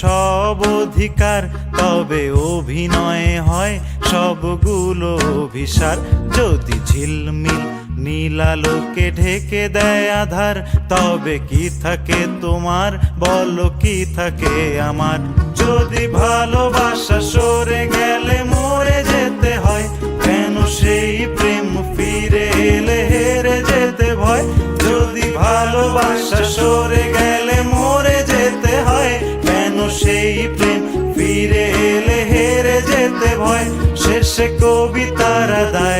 সব অধিকার, তবে অভিনয়ে হয় সবগুলো অভিসার। যদি ঝিলমিল নীলালোকে ঢেকে দেয় আধার, তবে কি থাকে তোমার? বলো কি থাকে আমার? যদি ভালোবাসা সরে গেলে মরে যেতে হয়, কেন সেই ভয় শেষে কবিতারা দায়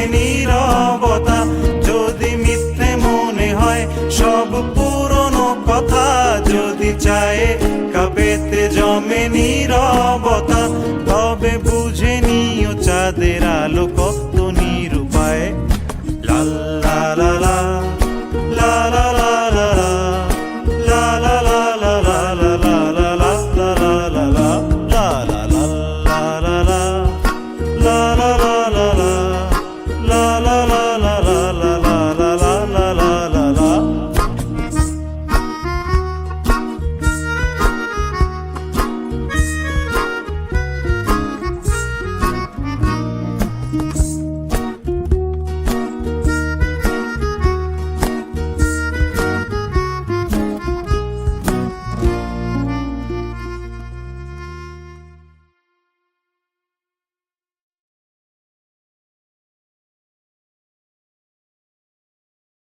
চায়ে কাপেতে জমে নীরবতা। তবে বুঝে নিও চাঁদের আলো